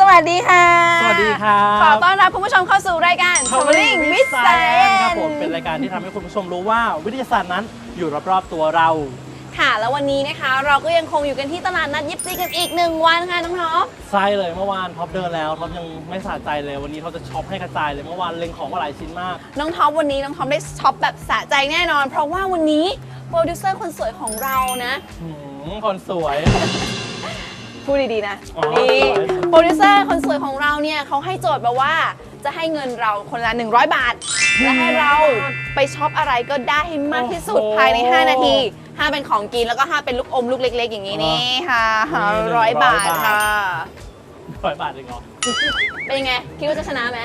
สวัสดีค่ะ สวัสดีครับ ขอต้อนรับคุณผู้ชมเข้าสู่รายการ Traveling with Science ครับผม Science เป็นรายการที่ทำให้คุณผู้ชมรู้ว่าวิทยาศาสตร์นั้นอยู่รอบๆตัวเรา ค่ะแล้ววันนี้นะคะ เราก็ยังคงอยู่กันที่ตลาดนัดยิปซีกันอีกหนึ่งวันค่ะน้องท็อปใช่เลยเมื่อวานท็อปเดินแล้วท็อปยังไม่สะใจเลยวันนี้ท็อปจะช็อปให้กระจายเลยเมื่อวานเล็งของมาหลายชิ้นมาก น้องท็อปวันนี้น้องท็อปได้ช็อปแบบสะใจแน่นอน เพราะว่าวันนี้โปรดิวเซอร์คนสวยของเรานะหืมคนสวย พูดดีๆนะอ๋อนี่สวย โปรดิวเซอร์คนสวยของเราเนี่ยเขาให้โจทย์มาว่าจะให้เงินเราคนละ 100 บาท และให้เราไปช็อปอะไรก็ได้ให้มากที่สุดโอ้โหภายใน 5 นาทีห้ามเป็นของกินแล้วก็ห้ามเป็นลูกอมลูกเล็ก ๆ อย่างนี้นี่ค่ะนี่ร้อย100บาทบาทค่ะ ร้อยบาทเองเหรอเป็นยังไง คิดว่าจะชนะไหม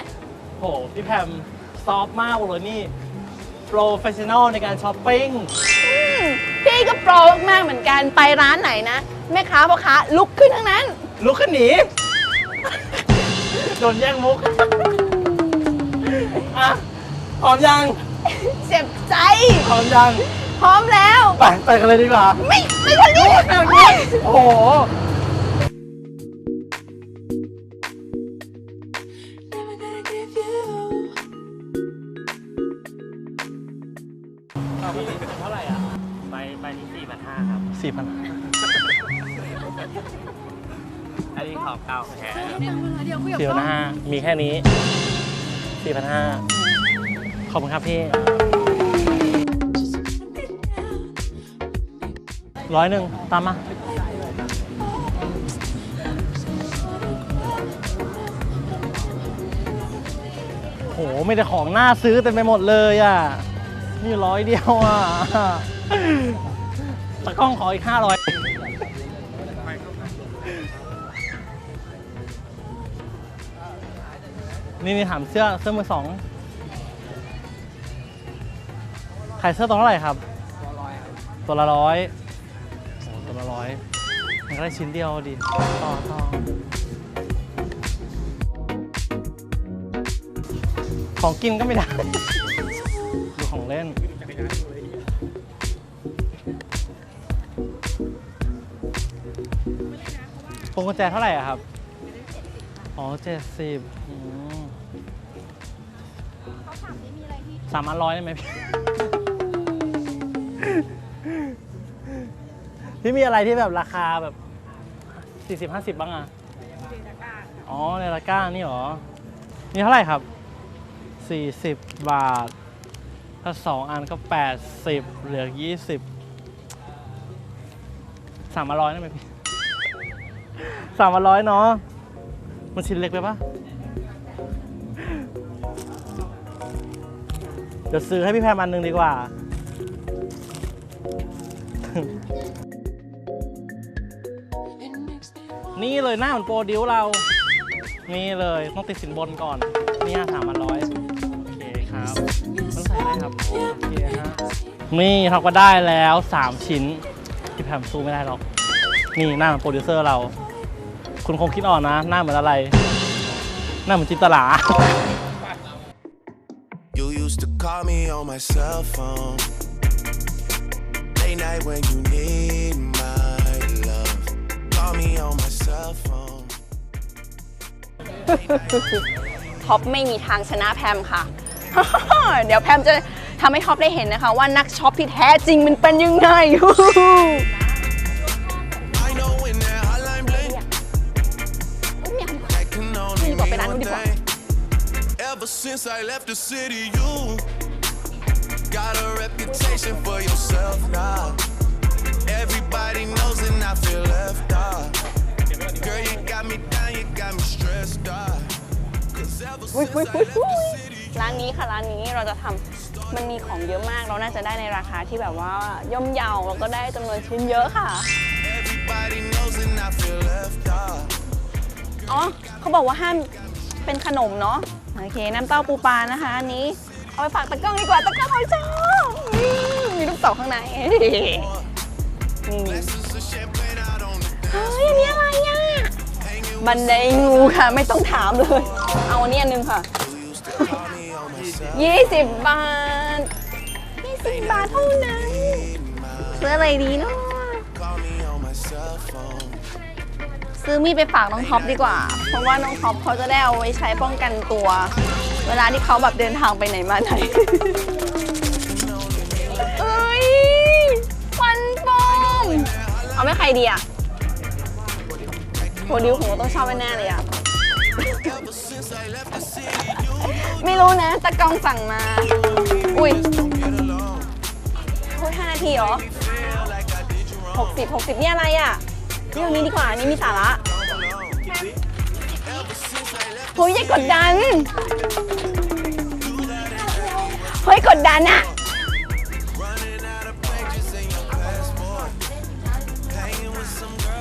โห พี่แพมซอฟต์มากเลยนี่ โปรเฟชชั่นอลในการช้อปปิ้งอืมพี่ก็โปรมากๆเหมือนกันไปร้านไหนนะ แม่ค้าพ่อค้าลุกขึ้นทั้งนั้น ลุกขึ้นหนี โดนแย่งมุก อะพร้อมยังเจ็บใจพร้อมยัง พร้อมแล้ว ไปไปกันเลยดีกว่า ไม่ไม่ทางนี้ทางนี้โอ้โห Never gonna give you เราไปถึงเท่าไหร่อะ ใบใบนี้สี่พันห้าครับ สี่พัน อันนี้ขอบเก้าแท้สี่พันห้ามีแค่นี้สี่พันห้าขอบคุณครับพี่ร้อยหนึ่งตามมา โหไม่ได้ของน่าซื้อเต็มไปหมดเลยอะ นี่ร้อยเดียวอะตะกล้องขออีกห้าร้อย นี่นี่ถามเสื้อเสื้อมือสองขายเสื้อตัวเท่าไหร่ครับตัวละร้อยโอ้ตัวละร้อยมันก็ได้ชิ้นเดียวดิต่อต่อของกินก็ไม่ได้ ดูของเล่น พวงกุญแจเท่าไหร่อะครับ อ๋อเจ็ดสิบสามอันร้อยได้ไหมพี่ พี่มีอะไรที่แบบราคาแบบสี่สิบห้าสิบบ้างอะอ๋อในตะกร้านี่หรอ นี่เท่าไหร่ครับสี่สิบบาท ถ้าสองอันก็แปดสิบเหลือยี่สิบสามอันร้อยได้ไหมพี่สามพันร้อยเนาะ มันชิ้นเล็กไปปะเดี๋ยวซื้อให้พี่แพรมันหนึ่งดีกว่า It makes me want นี่เลยหน้าเหมือนโปรดิวเรา นี่เลยต้องติดสินบนก่อนนี่สามพันร้อยโอเคครับมันใส่ได้ครับ โอเคฮะนี่เราก็ได้แล้ว 3 ชิ้น พี่แพมสู้ไม่ได้หรอก นี่หน้าเหมือนโปรดิวเซอร์เรา คุณคงคิดออกนะ หน้าเหมือนอะไร หน้าเหมือนจินตลา You used to call me on my cell phone. Late night when you need my love. Call me on my cell phone. ท็อปไม่มีทางชนะแพมค่ะ เดี๋ยวแพมจะทำให้ท็อปได้เห็นนะคะ ว่านักช็อปที่แท้จริงมันเป็นยังไง Ever since I left the city, you got a reputation for yourself now. Everybody knows and I feel left out. Girl, you got me down, you got me stressed out. Cause ever since I left the city, ร้านนี้ค่ะร้านนี้เราจะทำมันมีของเยอะมาก เราน่าจะได้ในราคาที่แบบว่าย่อมเยาแล้วก็ได้จำนวนชิ้นเยอะค่ะ Everybody knows and I feel left out. อ๋อเขาบอกว่าห้ามเป็นขนมเนาะ โอเค น้ำเต้าปูปลานะคะอันนี้ เอาไปฝากตะกร้องดีกว่าตะกร้องเขาชอบอืมมีลูกเต๋าข้างในนี่เฮ้ยอันนี้อะไรอะบันไดงูค่ะไม่ต้องถามเลย เอาอันนี้อันหนึงค่ะ 20 บาท 20 บาทเท่านั้นซื้ออะไรดีเนาะ ซื้อมีดไปฝากน้องท็อปดีกว่า เพราะว่าน้องท็อปเขาจะได้เอาไว้ใช้ป้องกันตัว เวลาที่เขาแบบเดินทางไปไหนมาไหนเอ้ยฟันปลอมเอาไม่ใครดีอะโปรดิวของเราต้องชอบแน่เลยอะไม่รู้นะตะกองสั่งมา อุ้ยโอ้ยห้านาทีเหรอหกสิบหกสิบนี่อะไรอะ นี่ตรงนี้ดีกว่าอันนี้มีสาระเฮ้ยอย่ากดดัน เฮ้ยกดดันอะ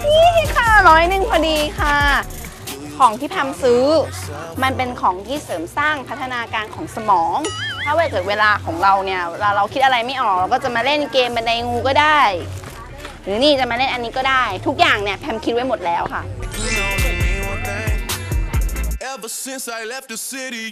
นี่ค่ะร้อยหนึ่งพอดีค่ะ ของที่แพมซื้อ มันเป็นของที่เสริมสร้างพัฒนาการของสมอง ถ้าเกิดเวลาของเราเนี่ยเวลาเราคิดอะไรไม่ออก เราก็จะมาเล่นเกมบันไดงูก็ได้ หรือนี่จะมาเล่นอันนี้ก็ได้ ทุกอย่างเนี่ยแพมคิดไว้หมดแล้วค่ะ Ever since I left the city